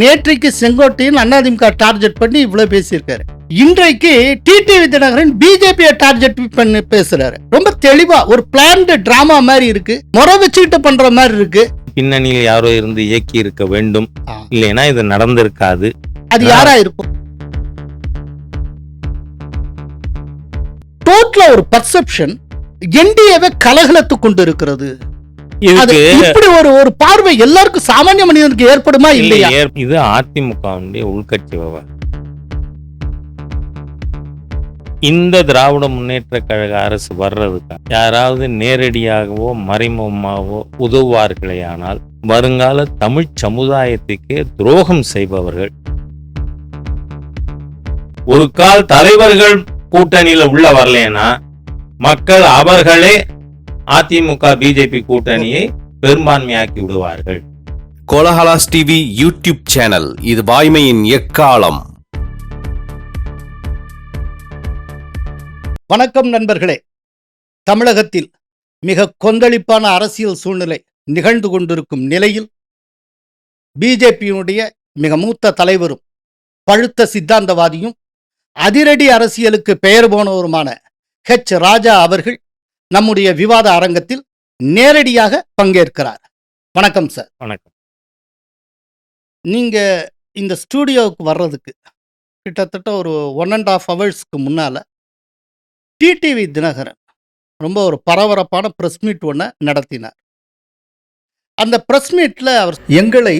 நேற்றைக்கு செங்கோட்டையின் அதிமுக டார்கெட் பண்ணி இவ்வளவு பேசியிருக்காரு. இன்றைக்கு டிடிவி தினகரன் பிஜேபியை டார்கெட் பண்ணி பேசுறாரு. ரொம்ப தெளிவா ஒரு பிளான்டு டிராமா மாதிரி இருக்கு. முறை வச்சுக்கிட்டு பண்ற மாதிரி இருக்கு. பின்னணியில் யாரோ இருந்து இயக்கி இருக்க வேண்டும். இல்லைன்னா இது நடந்திருக்காது. அது யாரா இருக்கும்? டோட்டலா ஒரு பர்செப்ஷன் என்டிஏவை கலகலத்து கொண்டு இருக்கிறது இப்படி ஒரு ஒரு பார்வை எல்லாருக்கும் சாமானிய மனிதனுக்கு ஏற்படுமா இல்லையா? இது அதிமுகவுடைய உள்கட்சி இந்த திராவிட முன்னேற்ற கழக அரசு வர்றதுக்கு? யாராவது நேரடியாகவோ மறைமுகமாகவோ உதவுவார்களேயானால் வருங்கால தமிழ் சமுதாயத்துக்கே துரோகம் செய்பவர்கள். ஒரு கால் தலைவர்கள் கூட்டணியில உள்ள வரலைன்னா மக்கள் அவர்களே அதிமுக பிஜேபி கூட்டணியை பெரும்பான்மையாக்கி விடுவார்கள். கோலஹலாஸ் டிவி யூடியூப் சேனல் இது வாய்மையின் எக்காலம். வணக்கம் நண்பர்களே. தமிழகத்தில் மிக கொந்தளிப்பான அரசியல் சூழ்நிலை நிகழ்ந்து கொண்டிருக்கும் நிலையில் பிஜேபியினுடைய மிக மூத்த தலைவரும் பழுத்த சித்தாந்தவாதியும் அதிரடி அரசியலுக்கு பெயர் போனவருமான ஹெச் ராஜா அவர்கள் நம்முடைய விவாத அரங்கத்தில் நேரடியாக பங்கேற்கிறார். வணக்கம் சார் வணக்கம். நீங்க இந்த ஸ்டூடியோவுக்கு வர்றதுக்கு கிட்டத்தட்ட ஒரு ஒன் அண்ட் ஆஃப் ஹவர்ஸ்க்கு முன்னால டிடிவி தினகரன் ரொம்ப ஒரு பரபரப்பான ப்ரெஸ் மீட் ஒன்று நடத்தினார். அந்த ப்ரெஸ் மீட்டில் அவர் எங்களை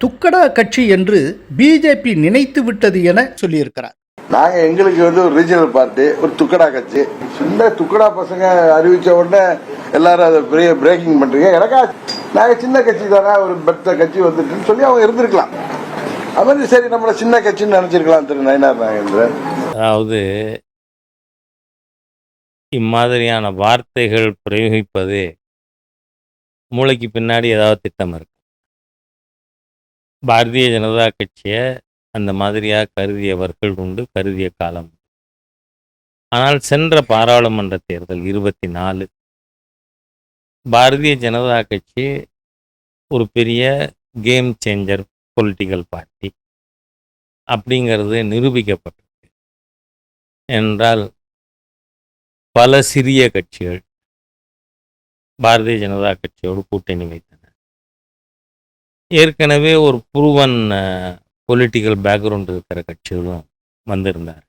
துக்கடா கட்சி என்று பிஜேபி நினைத்து விட்டது என சொல்லியிருக்கிறார். நாங்க எங்களுக்கு வந்து ஒரு ரீஜனல் பார்ட்டி ஒரு துக்கடா கட்சி. சின்ன துக்கடா பசங்க அறிவிச்ச உடனே எல்லாரும் அதை பெரிய பிரேக்கிங் பண்றீங்க. எனக்கா நாங்க சின்ன கட்சி தானே ஒரு பெத்த கட்சி வந்துட்டுன்னு சொல்லி அவங்க இருந்திருக்கலாம். அது மாதிரி சரி நம்மள சின்ன கட்சின்னு நினைச்சிருக்கலாம் திரு நயனார் நாகேந்திரன். அதாவது இம்மாதிரியான வார்த்தைகள் பிரயோகிப்பது மூளைக்கு பின்னாடி ஏதாவது திட்டம் இருக்கு. பாரதிய ஜனதா கட்சியை அந்த மாதிரியாக கருதியவர்கள் உண்டு கருதிய காலம் ஆனால் சென்ற பாராளுமன்ற தேர்தல் இருபத்தி நாலு பாரதிய ஜனதா கட்சி ஒரு பெரிய கேம் சேஞ்சர் பொலிட்டிக்கல் பார்ட்டி அப்படிங்கிறது நிரூபிக்கப்பட்டிருக்கு. என்றால் பல சிறிய கட்சிகள் பாரதிய ஜனதா கட்சியோடு கூட்டணி வைத்தன. ஏற்கனவே ஒரு புருவன் பொலிட்டிக்கல் பேக்ரவுண்ட் இருக்கிற கட்சிகளும் வந்திருந்தார்.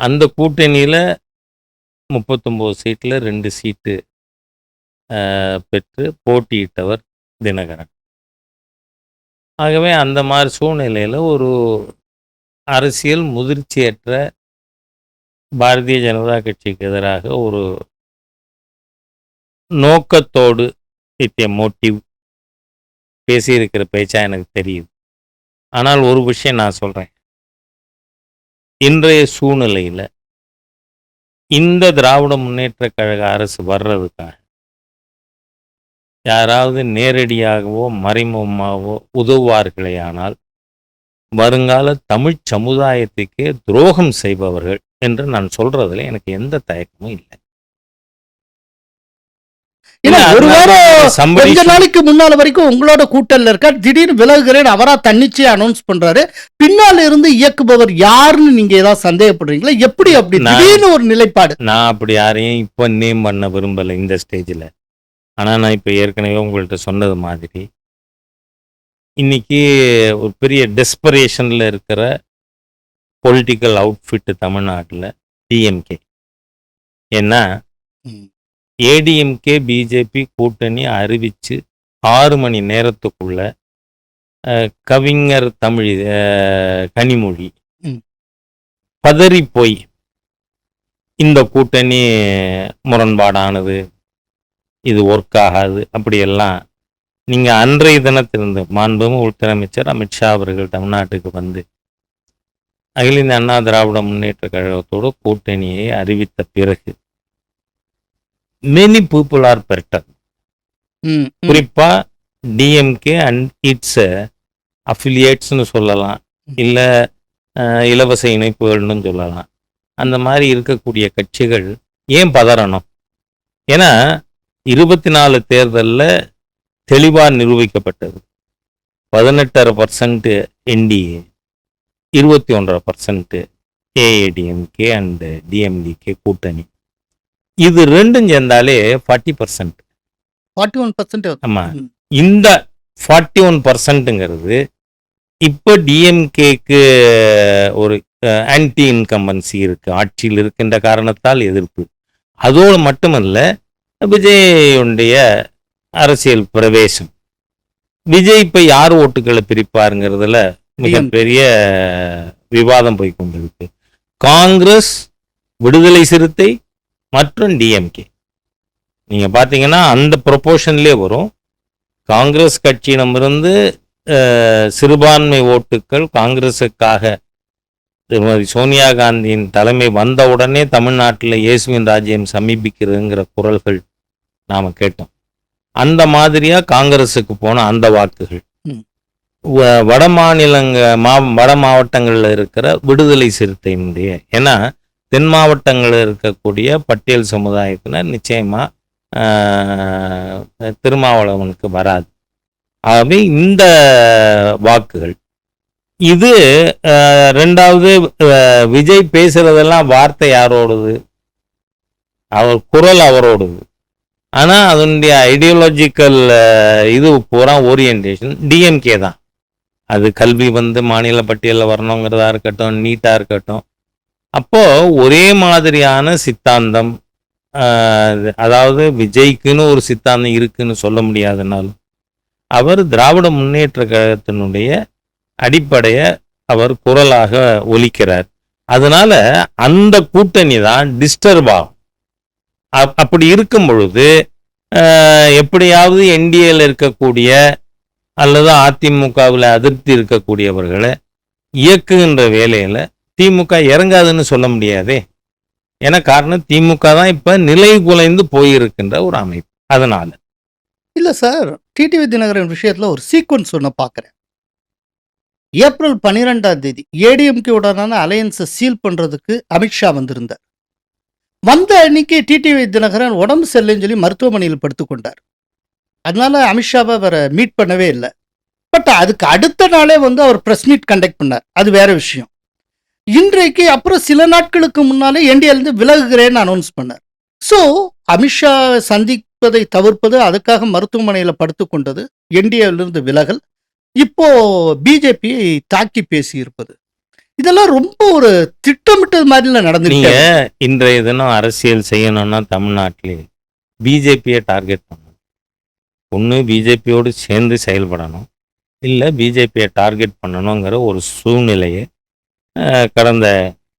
அந்த கூட்டணியில் முப்பத்தொம்போது சீட்டில் ரெண்டு சீட்டு பெற்று போட்டியிட்டவர் தினகரன். ஆகவே அந்த மாதிரி சூழ்நிலையில் ஒரு அரசியல் முதிர்ச்சியற்ற பாரதிய ஜனதா கட்சிக்கு எதிராக ஒரு நோக்கத்தோடு வித் மோட்டிவ் பேசியிருக்கிற பேச்சா எனக்கு தெரியுது. ஆனால் ஒரு விஷயம் நான் சொல்கிறேன் இன்றைய சூழ்நிலையில் இந்த திராவிட முன்னேற்ற கழக அரசு வர்றதுக்காக யாராவது நேரடியாகவோ மறைமுகமாகவோ உதவுவார்களேயானால் வருங்கால தமிழ் சமுதாயத்துக்கே துரோகம் செய்பவர்கள் என்று நான் சொல்றதுல எனக்கு எந்த தயக்கமும் இல்லை. இல்ல இல்ல, ஒரு அதனால வாரம் somebody கொஞ்ச நாளைக்கு முன்னால வரைக்கும் உங்களோட கூட்டல்ல இருக்கார். திடீர்னு விலகுகிறேன் அவரா தன்னிச்சையா அனௌன்ஸ் பண்றாரு. பின்னால இருந்து இயக்குபவர் யாருன்னு நீங்க ஏதாவது சந்தேகப்படுறீங்களா? எப்படி அப்படி திடீர்னு ஒரு நிலைப்பாடு? நான் அப்படி யாரையும் இப்போ நேம் பண்ண விரும்பலை இந்த ஸ்டேஜில் ஆனால் நான் இப்போ ஏற்கனவே உங்கள்கிட்ட சொன்னது மாதிரி இன்னைக்கு ஒரு பெரிய டெஸ்பரேஷனில் இருக்கிற பொலிட்டிக்கல் அவுட்ஃபிட் தமிழ்நாட்டில் டிஎம்கே ஏன்னா. ஏடிஎம்கே பிஜேபி கூட்டணி அறிவிச்சு ஆறு மணி நேரத்துக்குள்ள கவிஞர் தமிழ் கனிமொழி. பதறி போய் இந்த கூட்டணி முரண்பாடானது இது ஒர்க் ஆகாது அப்படியெல்லாம் நீங்கள் அன்றைய தினத்திலிருந்து மாண்புமிகு உள்துறை அமைச்சர் அமித்ஷா அவர்கள் தமிழ்நாட்டுக்கு வந்து அகில இந்திய அண்ணா திராவிட முன்னேற்ற கழகத்தோடு கூட்டணியை அறிவித்த பிறகு மெனி பீப்புள் ஆர் பெர்டன். குறிப்பா டிஎம்கே அண்ட் இட்ஸ் அஃபிலியேட்ஸ்னு சொல்லலாம். இல்லை இலவச இணைப்புகள்னு சொல்லலாம். அந்த மாதிரி இருக்கக்கூடிய கட்சிகள் ஏன் பதறணும்? ஏன்னா இருபத்தி நாலு தேர்தலில் தெளிவாக நிரூபிக்கப்பட்டது. பதினெட்டரை பர்சன்ட் என்டிஏ இருபத்தி ஒன்றரை பர்சன்ட் ஏஏடிஎம்கே அண்டு டிஎம்டிகே கூட்டணி. இது ரெண்டும் சேர்ந்தாலே forty percent forty one percent ஆமாம் இந்த ஃபார்ட்டி ஒன் பர்சன்ட்டுங்கிறது இப்போ டிஎம்கேக்கு ஒரு ஆன்டி இன்கம்பன்சி இருக்கு. ஆட்சியில் இருக்கின்ற காரணத்தால் எதிர்ப்பு. அதோடு மட்டுமல்ல விஜயுடைய அரசியல் பிரவேசம். விஜய் இப்போ யார் ஓட்டுகளை பிரிப்பாருங்கிறதுல மிகப்பெரிய விவாதம் போய் கொண்டிருக்கு. காங்கிரஸ் விடுதலை சிறுத்தை மற்றும் டிஎம்கே நீங்கள் பார்த்தீங்கன்னா அந்த ப்ரொபோர்ஷன்லேயே வரும். காங்கிரஸ் கட்சியிடமிருந்து சிறுபான்மை ஓட்டுக்கள் காங்கிரஸுக்காக திருமதி சோனியா காந்தியின் தலைமை வந்த உடனே தமிழ்நாட்டில் இயேசுவின் ராஜ்யம் சமீபிக்கிறதுங்கிற குரல்கள் நாம் கேட்டோம். அந்த மாதிரியா காங்கிரஸுக்கு போன அந்த வாக்குகள். வட மாநிலங்க மா வட மாவட்டங்களில் இருக்கிற விடுதலை சிறுத்தையினுடைய ஏன்னா தென் மாவட்டங்களில் இருக்கக்கூடிய பட்டியல் சமுதாயத்தினர் நிச்சயமாக திருமாவளவனுக்கு வராது. ஆகவே இந்த வாக்குகள் இது ரெண்டாவது விஜய் பேசுறதெல்லாம் வார்த்தை யாரோடது? அவர் குரல் அவரோடது. ஆனால் அதனுடைய ஐடியாலஜிக்கல் இது பூரா ஓரியன்டேஷன் டிஎம்கே தான். அது கல்வி வந்து மாநில பட்டியலில் வரணுங்கிறதா இருக்கட்டும் நீட்டாக இருக்கட்டும் அப்போ ஒரே மாதிரியான சித்தாந்தம் அதாவது விஜய்க்குன்னு ஒரு சித்தாந்தம் இருக்குன்னு சொல்ல முடியாதுனாலும் அவர் திராவிட முன்னேற்ற கழகத்தினுடைய அடிப்படையை அவர் குரலாக ஒலிக்கிறார். அதனால அந்த கூட்டணி தான் டிஸ்டர்ப் ஆகும். அப்- அப்படி இருக்கும் பொழுது எப்படியாவது என்டிஏல இருக்கக்கூடிய அல்லது அதிமுகவில் அதிருப்தி இருக்கக்கூடியவர்களை இயக்குகின்ற வேலையில திமுக இறங்காதுன்னு சொல்ல முடியாதே. ஏன்னா காரணம் திமுக தான் இப்போ நிலை குலைந்து போயிருக்கின்ற ஒரு அமைப்பு. அதனால. இல்லை சார் டிடிவி தினகரன் விஷயத்தில் ஒரு சீக்வன்ஸ் ஒன்று பார்க்குறேன் ஏப்ரல் பன்னிரெண்டாம் தேதி ஏடிஎம்கே உடனான அலையன்ஸை சீல் பண்ணுறதுக்கு அமித்ஷா வந்திருந்தார். வந்த அன்னைக்கு டிடிவி தினகரன் உடம்பு சரியில்லைன்னு சொல்லி மருத்துவமனையில் படுத்துக்கொண்டார் அதனால அமித்ஷாவை அவரை மீட் பண்ணவே இல்லை. பட் அதுக்கு அடுத்த நாளே வந்து அவர் ப்ரெஸ் மீட் கண்டக்ட் பண்ணார். அது வேற விஷயம். இன்றைக்கு அப்புறம் சில நாட்களுக்கு முன்னாலே இந்தியாவிலேருந்து விலகுகிறேன்னு அனௌன்ஸ் பண்ணார். ஸோ அமித்ஷா சந்திப்பதை தவிர்ப்பது அதுக்காக மருத்துவமனையில் படுத்துக்கொண்டது என்டிஏவிலிருந்து விலகல். இப்போ பிஜேபியை தாக்கி பேசி இருப்பது இதெல்லாம் ரொம்ப ஒரு திட்டமிட்டது மாதிரிலாம் நீங்க நடந்துருக்கீங்க இன்றைய தினம் அரசியல் செய்யணும்னா தமிழ்நாட்டிலே பிஜேபியை டார்கெட் பண்ணணும். ஒன்று பிஜேபியோடு சேர்ந்து செயல்படணும். இல்லை பிஜேபியை டார்கெட் பண்ணணுங்கிற ஒரு சூழ்நிலையை கடந்த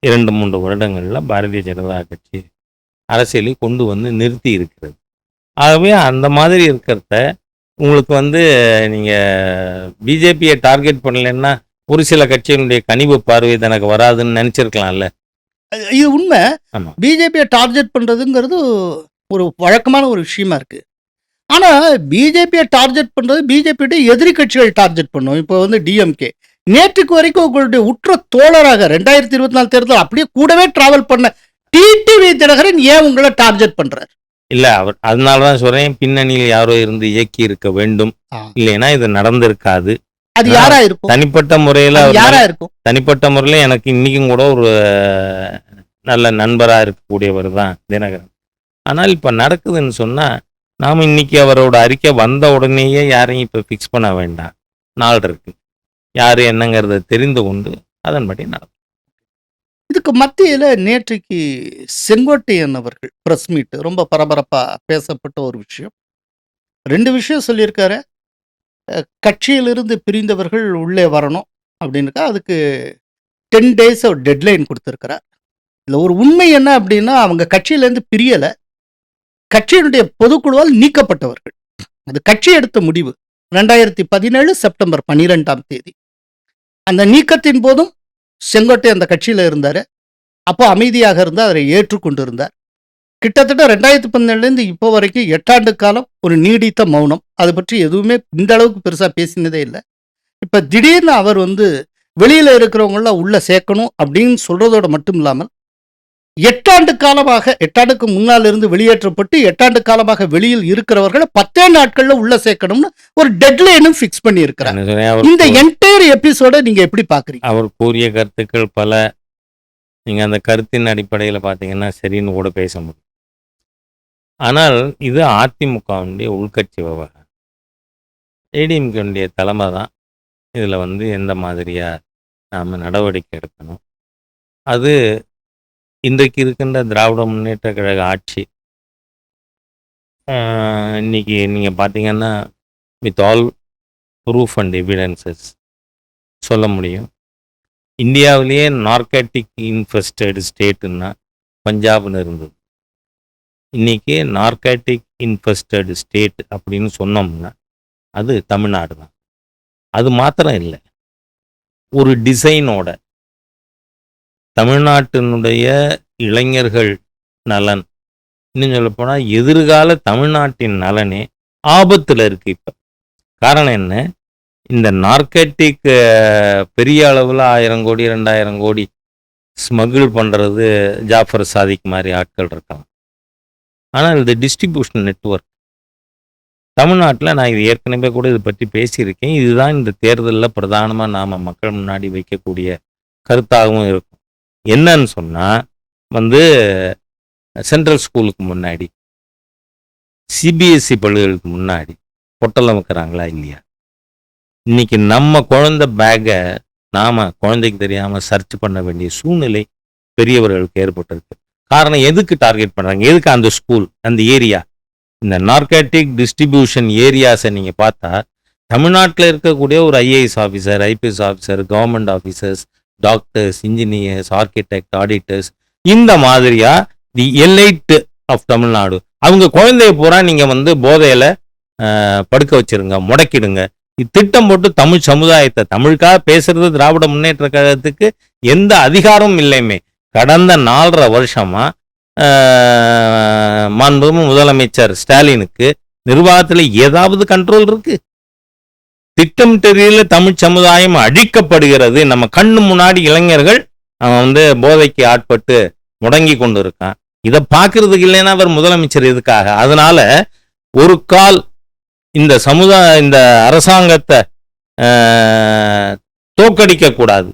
இரண்டு மூன்று வருடங்களில் பாரதிய ஜனதா கட்சி அரசியலை கொண்டு வந்து நிறுத்தி இருக்கிறது. ஆகவே அந்த மாதிரி இருக்கிறத உங்களுக்கு வந்து நீங்கள் பிஜேபியை டார்கெட் பண்ணலைன்னா ஒரு சில கட்சிகளுடைய கனிவு பார்வை தனக்கு வராதுன்னு நினச்சிருக்கலாம்ல? இது உண்மை. பிஜேபியை டார்கெட் பண்றதுங்கிறது ஒரு வழக்கமான ஒரு விஷயமா இருக்கு. ஆனா பிஜேபியை டார்கெட் பண்றது பிஜேபியோட எதிரி கட்சிகள் டார்கெட் பண்ணும். இப்போ வந்து டிஎம்கே நேற்றுக்கு வரைக்கும் உங்களுடைய உற்ற தோழராக ரெண்டாயிரத்தி இருபத்தி நாலு தேர்தல் அப்படியே கூடவே டிராவல் பண்ண டிடிவி தினகரன் ஏன் உங்களை டார்கெட் பண்றாரு? இல்ல அவர் அதனால தான் சொல்றேன் பின்னணியில் யாரோ இருந்து இயக்கி இருக்க வேண்டும். இல்லைன்னா இது நடந்திருக்காது. அது. யாரா இருக்கும்? தனிப்பட்ட முறையில யாரா இருக்கும்? தனிப்பட்ட முறையில எனக்கு இன்னைக்கும் கூட ஒரு நல்ல நண்பரா இருக்கக்கூடியவர் தான் தினகரன். ஆனால் இப்ப நடக்குதுன்னு சொன்னா நாம இன்னைக்கு அவரோட அறிக்கை வந்த உடனேயே யாரையும் இப்ப ஃபிக்ஸ் பண்ண வேண்டாம். நாள் இருக்கு. யார் என்னங்கிறத தெரிந்து கொண்டு அதன்படி நடக்கும். இதுக்கு மத்தியில் நேற்றைக்கு செங்கோட்டையன் அவர்கள் ப்ரெஸ் மீட் ரொம்ப பரபரப்பாக பேசப்பட்ட ஒரு விஷயம். ரெண்டு விஷயம் சொல்லியிருக்காரு. கட்சியிலிருந்து பிரிந்தவர்கள் உள்ளே வரணும் அப்படின்னு அதுக்கு டென் டேஸ் ஒரு டெட்லைன் கொடுத்துருக்கிறார். இதில் ஒரு உண்மை என்ன அப்படின்னா அவங்க கட்சியிலேருந்து பிரியலை. கட்சியினுடைய பொதுக்குழுவால் நீக்கப்பட்டவர்கள். அது கட்சி எடுத்த முடிவு. ரெண்டாயிரத்தி பதினேழு செப்டம்பர் பன்னிரெண்டாம் தேதி. அந்த நீக்கத்தின் போதும் செங்கோட்டை அந்த கட்சியில் இருந்தார். அப்போ அமைதியாக இருந்தால் அதை ஏற்றுக்கொண்டு இருந்தார் கிட்டத்தட்ட ரெண்டாயிரத்தி பதினேழுலேருந்து இப்போ வரைக்கும் எட்டாண்டு காலம் ஒரு நீடித்த மௌனம். அதை பற்றி எதுவுமே இந்த அளவுக்கு பெருசாக பேசினதே இல்லை. இப்போ திடீர்னு அவர் வந்து வெளியில் இருக்கிறவங்கள உள்ளே சேர்க்கணும் அப்படின்னு சொல்கிறதோட மட்டும் இல்லாமல் எட்டாண்டு காலமாக எட்டாண்டுக்கு முன்னால் இருந்து வெளியேற்றப்பட்டு எட்டாண்டு காலமாக வெளியில் இருக்கிறவர்களை பத்தே நாட்கள்ல உள்ள சேர்க்கணும்னு ஒரு டெட்லைனும் ஃபிக்ஸ் பண்ணி இருக்கிறாங்க என்ன சொன்னேன், அவர் இந்த என்டையர் எபிசோட நீங்க எப்படி பாக்குறீங்க அவர் கூறிய கருத்துக்கள் பல. நீங்க அந்த கருத்தின் அடிப்படையில் பார்த்தீங்கன்னா சரின்னு கூட பேச முடியும். ஆனால் இது அதிமுகவுடைய உள்கட்சி விவகாரம். ஏடிஎம்கேனுடைய தலைமை தான் இதில் வந்து எந்த மாதிரியா நாம் நடவடிக்கை எடுக்கணும். அது இன்றைக்கு இருக்கின்ற திராவிட முன்னேற்ற கழக ஆட்சி இன்னைக்கு நீங்கள் பார்த்தீங்கன்னா with all proof and evidences சொல்ல முடியும். இந்தியாவிலேயே நார்கட்டிக் இன்ஃபெஸ்டட் ஸ்டேட்டுன்னா பஞ்சாப்னு இருந்தது. இன்னைக்கு நார்கட்டிக் இன்ஃபெஸ்டட் ஸ்டேட் அப்படின்னு சொன்னோம்னா அது தமிழ்நாடு தான். அது மாத்திரம் இல்லை. ஒரு டிசைனோட தமிழ்நாட்டினுடைய இளைஞர்கள் நலன். இன்னும் சொல்லப்போனால் எதிர்கால தமிழ்நாட்டின் நலனே ஆபத்தில் இருக்கு இப்போ. காரணம் என்ன? இந்த நார்கட்டிக் பெரிய அளவில் ஆயிரம் கோடி ரெண்டாயிரம் கோடி ஸ்மகிள் பண்ணுறது ஜாஃபர் சாதிக் மாதிரி ஆட்கள் இருக்கலாம். ஆனால் இது டிஸ்ட்ரிபியூஷன் நெட்வொர்க் தமிழ்நாட்டில் நான் இது ஏற்கனவே கூட இதை பற்றி பேசியிருக்கேன். இதுதான் இந்த தேர்தலில் பிரதானமாக நாம் மக்கள் முன்னாடி வைக்கக்கூடிய கருத்தாகவும் இருக்கும். என்னன்னு சொன்னால் வந்து சென்ட்ரல் ஸ்கூலுக்கு முன்னாடி சிபிஎஸ்சி பள்ளிகளுக்கு முன்னாடி பொட்டலம் வைக்கிறாங்களா இல்லையா? இன்னைக்கு நம்ம குழந்தை பேக்கை நாம் குழந்தைக்கு தெரியாமல் சர்ச் பண்ண வேண்டிய சூழ்நிலை பெரியவர்களுக்கு ஏற்பட்டிருக்கு. காரணம் எதுக்கு டார்கெட் பண்ணுறாங்க எதுக்கு அந்த ஸ்கூல் அந்த ஏரியா இந்த நார்காட்டிக் டிஸ்ட்ரிபியூஷன் ஏரியாஸை நீங்கள் பார்த்தா தமிழ்நாட்டில் இருக்கக்கூடிய ஒரு IAS officer IPS officer government officers doctors engineers architect auditors இந்த மாதிரியா? தி எலைட் ஆஃப் தமிழ்நாடு அவங்க குழந்தைய பூரா நீங்க வந்து போதையில படுக்க வச்சிருங்க முடக்கிடுங்க. இத்திட்டம் போட்டு தமிழ் சமுதாயத்தை தமிழுக்காக பேசுறது திராவிட முன்னேற்ற கழகத்துக்கு எந்த அதிகாரமும் இல்லையுமே கடந்த நாலரை வருஷமா ஆஹ், மாண்புமிகு முதலமைச்சர் ஸ்டாலினுக்கு நிர்வாகத்தில் ஏதாவது கண்ட்ரோல் இருக்கு? திட்டம் தெரியல தமிழ் சமுதாயம் அழிக்கப்படுகிறது. நம்ம கண்ணு முன்னாடி இளைஞர்கள் அவன் வந்து போதைக்கு ஆட்பட்டு முடங்கி கொண்டு இருக்கான் இதை பார்க்கறதுக்கு இல்லைன்னா அவர் முதலமைச்சர் இதுக்காக அதனால ஒரு கால் இந்த சமுதாய இந்த அரசாங்கத்தை தோக்கடிக்க கூடாது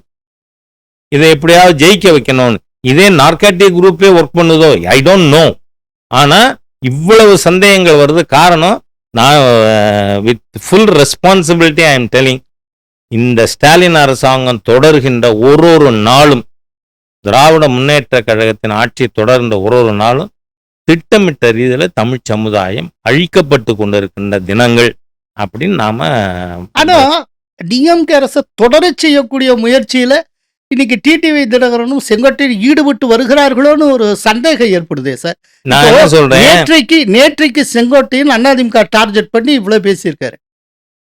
இதை எப்படியாவது ஜெயிக்க வைக்கணும்னு. இதே நார்காட்டிக் குரூப்பே ஒர்க் பண்ணுதோ? ஐ டோன்ட் நோ ஆனா இவ்வளவு சந்தேகங்கள் வருது. காரணம் நான் with full responsibility I am telling இந்த ஸ்டாலின் அரசாங்கம் தொடர்கின்ற ஒரு ஒரு நாளும் திராவிட முன்னேற்ற கழகத்தின் ஆட்சி தொடர்ந்த ஒரு ஒரு நாளும் திட்டமிட்ட ரீதியில தமிழ் சமுதாயம் அழிக்கப்பட்டு கொண்டிருக்கின்ற தினங்கள் அப்படின்னு நாம ஆனா டிஎம்கே அரசை தொடர செய்யக்கூடிய முயற்சியில இன்னைக்கு டிடிவி தினகரனும் செங்கோட்டையில் ஈடுபட்டு வருகிறார்களோன்னு ஒரு சந்தேகம் ஏற்படுதே சார். நான் சொல்றேன்? நேற்றைக்கு நேற்றைக்கு செங்கோட்டையில் அதிமுக டார்கெட் பண்ணி இவ்வளவு பேசியிருக்காரு.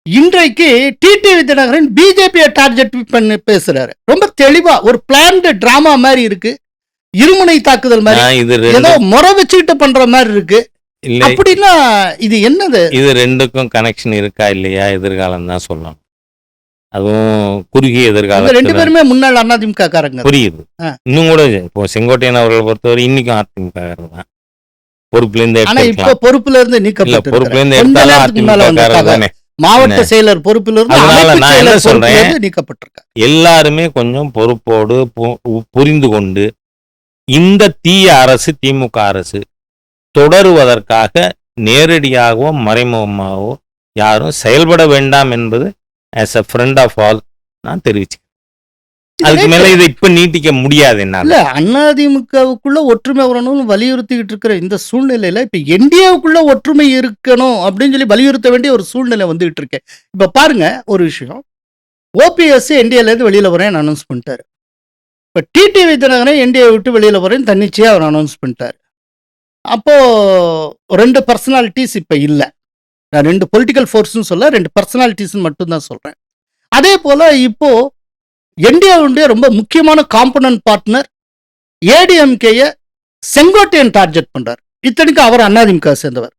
இன்றைக்கு டிடிவி தினகரன் பிஜேபியை டார்கெட் பண்ணி பேசுறாரு. ரொம்ப தெளிவா ஒரு பிளான்டு டிராமா மாதிரி இருக்கு. இருமுனை தாக்குதல் மாதிரி ஏதோ முறை வச்சுக்கிட்டு பண்ற மாதிரி இருக்கு. அப்படின்னா இது என்னது? இது ரெண்டுக்கும் கனெக்ஷன் இருக்கா இல்லையா? எதிர்காலம் தான் சொல்லணும். அதுவும் குறுகிய இவங்க ரெண்டு பேருமே முன்னாள் அதிமுக காரங்க புரியுது. இன்னும் கூட இப்போ செங்கோட்டையன் அவர்களை பொறுத்தவரை இன்னைக்கும் அதிமுக தான். பொறுப்புல இருந்து ஆனா இப்ப பொறுப்புல இருந்து நீக்கப்பட்டு பொறுப்புல இருந்து எடுத்தாலும் அதிமுக தானே. மாவட்ட? செயலர் பொறுப்பில் இருந்து அதனால நான் என்ன சொல்றேன்? இருந்து நீக்கப்பட்டிருக்காங்க எல்லாருமே கொஞ்சம் பொறுப்போடு புரிந்து கொண்டு இந்த தீய அரசு திமுக அரசு தொடருவதற்காக நேரடியாகவோ மறைமுகமாகவோ யாரும் செயல்பட வேண்டாம் என்பது as a friend of all நான் தெரிவிச்சுக்கிறேன். அதுக்கு மேல இதை இப்ப நீட்டிக்க முடியாது என்னால. இல்ல அதிமுகவுக்குள்ள ஒற்றுமை வரணும்னு வலியுறுத்திக்கிட்டு இருக்கிற இந்த சூழ்நிலையில இப்ப என்டிஏவுக்குள்ள ஒற்றுமை இருக்கணும் அப்படின்னு சொல்லி வலியுறுத்த வேண்டிய ஒரு சூழ்நிலை வந்துகிட்டு இருக்கு இப்ப பாருங்க ஒரு விஷயம். ஓபிஎஸ் என்டிஏல இருந்து வெளியில வரேன் அனௌன்ஸ் பண்ணிட்டாரு. இப்ப டிடிவி தினகரன் என்டிஏ விட்டு வெளியில வரேன் தன்னிச்சையா அவர் அனௌன்ஸ் பண்ணிட்டாரு. அப்போ ரெண்டு பர்சனாலிட்டிஸ் இப்ப இல்ல. நான் ரெண்டு பொலிட்டிக்கல் ஃபோர்ஸ்னு சொல்ல ரெண்டு பர்சனாலிட்டிஸ் மட்டும்தான் சொல்றேன். அதே போல இப்போ என்டிஏவுடைய ரொம்ப முக்கியமான காம்பனன்ட் பார்ட்னர் ஏடிஎம்கேய செங்கோட்டையன் டார்கெட் பண்றார். இத்தனைக்கு அவர் அதிமுக சேர்ந்தவர்.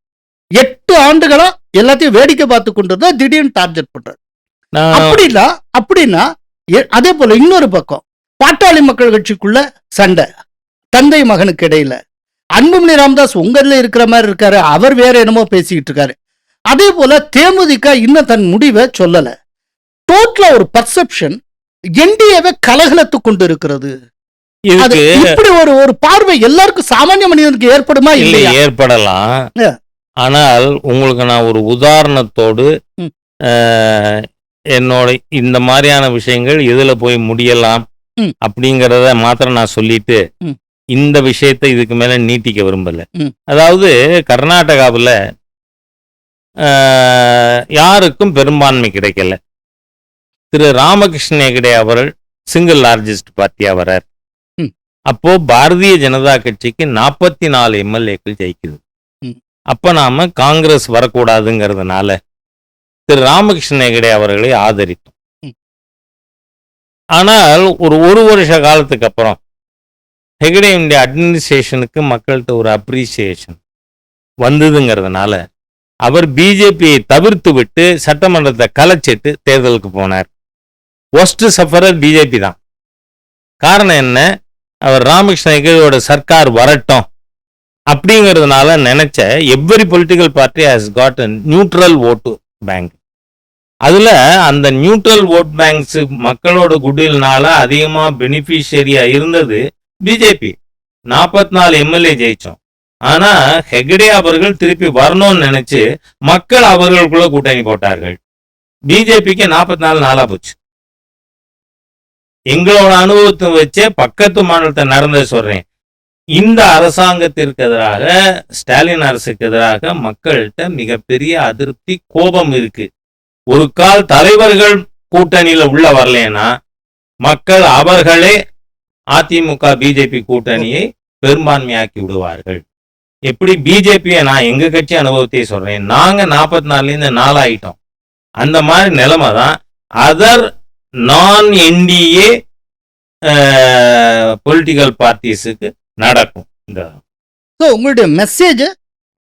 எட்டு ஆண்டுகளா எல்லாத்தையும் வேடிக்கை பார்த்து கொண்டு இருந்தா திடீர்னு டார்கெட் பண்றாரு. நான் அப்படின்னா அப்படின்னா அதே போல இன்னொரு பக்கம் பாட்டாளி மக்கள் கட்சிக்குள்ள சண்டை தந்தை மகனுக்கு இடையில. அன்புமணி ராமதாஸ் உங்கள்ல இருக்கிற மாதிரி இருக்காரு அவர் வேற என்னமோ பேசிக்கிட்டு இருக்காரு. அதே போல தேமுதிக இன்னும் தன் முடிவை சொல்லல டோட்டலா ஒரு பர்செப்ஷன் என்டிஏவை கலகலத்து கொண்டு இருக்கிறது இப்படி ஒரு ஒரு பார்வை எல்லாருக்கும் சாமானிய மனிதனுக்கு ஏற்படுமா இல்லை இல்லையா ஏற்படலாம். ஆனால் உங்களுக்கு நான் ஒரு உதாரணத்தோடு என்னோட இந்த மாதிரியான விஷயங்கள் எதுல போய் முடியலாம். அப்படிங்கிறத மாத்திரம் நான் சொல்லிட்டு. இந்த விஷயத்தை இதுக்கு மேல நீட்டிக்க விரும்பல. அதாவது கர்நாடகாவில் யாருக்கும் பெரும்பான்மை கிடைக்கல திரு ராமகிருஷ்ண ஹெகடே அவர்கள் சிங்கிள் லார்ஜஸ்ட் பார்ட்டி அவரர் ம். அப்போ பாரதிய ஜனதா கட்சிக்கு நாற்பத்தி நாலு எம்எல்ஏக்கள் ஜெயிக்குது. அப்ப நாம காங்கிரஸ் வரக்கூடாதுங்கிறதுனால திரு ராமகிருஷ்ண ஹெகடே அவர்களை ஆதரித்தோம். ஆனால் ஒரு ஒரு வருஷ காலத்துக்கு அப்புறம் ஹெகடேவுடைய அட்மினிஸ்ட்ரேஷனுக்கு மக்கள்கிட்ட ஒரு அப்ரிசியேஷன் வந்ததுங்கிறதுனால அவர் பிஜேபியை தவிர்த்து விட்டு சட்டமன்றத்தை கலைச்சிட்டு தேர்தலுக்கு போனார். ஒஸ்ட் சஃபரர் பிஜேபி தான். காரணம் என்ன? அவர் ராமகிருஷ்ண ஹெகடேயோட சர்க்கார் வரட்டும் அப்படிங்கிறதுனால நினைச்ச every political party has got neutral vote bank அதுல அந்த நியூட்ரல் ஓட் பேங்க்ஸ் மக்களோட குடில்னால அதிகமாக பெனிஃபிஷியரியா இருந்தது பிஜேபி நாற்பத்தி நாலு எம்எல்ஏ ஜெயிச்சோம். ஆனா ஹெகடே அவர்கள் திருப்பி வரணும்னு நினைச்சு மக்கள் அவர்களுக்குள்ள கூட்டணி போட்டார்கள். பிஜேபிக்கு நாற்பத்தி நாலு நாளா போச்சு. எங்களோட அனுபவத்தை வச்சே பக்கத்து மாநிலத்தை நடந்தது சொல்றேன். இந்த அரசாங்கத்திற்கு எதிராக ஸ்டாலின் அரசுக்கு எதிராக மக்கள்கிட்ட மிகப்பெரிய அதிருப்தி கோபம் இருக்கு. ஒரு கால் தலைவர்கள் கூட்டணியில உள்ள வரலைன்னா மக்கள் அவர்களே அதிமுக பிஜேபி கூட்டணியை பெரும்பான்மையாக்கி விடுவார்கள். எப்படி பிஜேபியை நான் எங்க கட்சி அனுபவத்தை சொல்றேன். நாங்க நாற்பத்தி நாலுல இருந்து நாலு ஆயிட்டோம் அந்த மாதிரி நிலைமை தான் அதர் நான் என்டிஏ பொலிட்டிக்கல் பார்ட்டிஸுக்கு நடக்கும். இந்த உங்களுடைய மெசேஜ்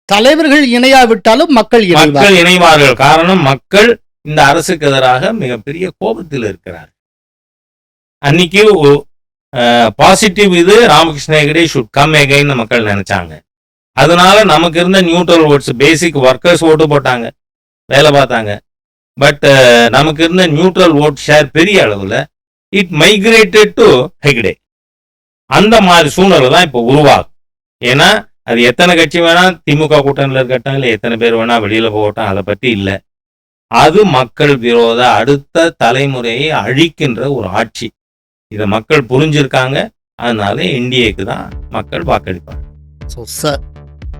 தலைவர்கள் இணையாவிட்டாலும் மக்கள் மக்கள் இணைவார்கள். காரணம் மக்கள் இந்த அரசுக்கு எதிராக மிகப்பெரிய கோபத்தில் இருக்கிறார் அன்னைக்கு பாசிட்டிவ் இது ராமகிருஷ்ண ஹெகடே ஷுட் கம் எகைன்னு மக்கள் நினைச்சாங்க. அதனால நமக்கு இருந்த நியூட்ரல் ஓட்ஸ் பேசிக் ஒர்க்கர்ஸ் ஓட்டு போட்டாங்க வேலை பார்த்தாங்க. பட் uh, நமக்கு இருந்த நியூட்ரல் ஓட் ஷேர் பெரிய அளவில் இட் மைக்ரேட்டட் டு ஹெக்டே அந்த மாதிரி சூழ்நிலை தான் இப்போ உருவாகும். ஏன்னா அது எத்தனை கட்சி வேணா திமுக கூட்டணியில் இருக்கட்டும் இல்லை எத்தனை பேர் வேணா வெளியில் போகட்டும் அதை பற்றி இல்லை. அது மக்கள் விரோத அடுத்த தலைமுறையை அழிக்கின்ற ஒரு ஆட்சி. இதை மக்கள் புரிஞ்சிருக்காங்க அதனால என்டிஏக்கு தான் மக்கள் வாக்களிப்பாங்க. ஸோ சார்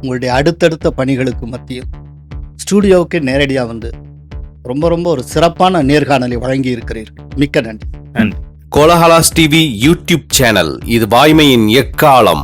உங்களுடைய அடுத்தடுத்த பணிகளுக்கு மத்தியில் ஸ்டூடியோவுக்கு நேரடியாக வந்து ரொம்ப ரொம்ப ஒரு சிறப்பான நேர்காணலை வழங்கி இருக்கிறீர்கள் மிக்க நன்றி. கோலஹலாஸ் டிவி யூடியூப் சேனல் இது வாய்மையின் எக்காலம்.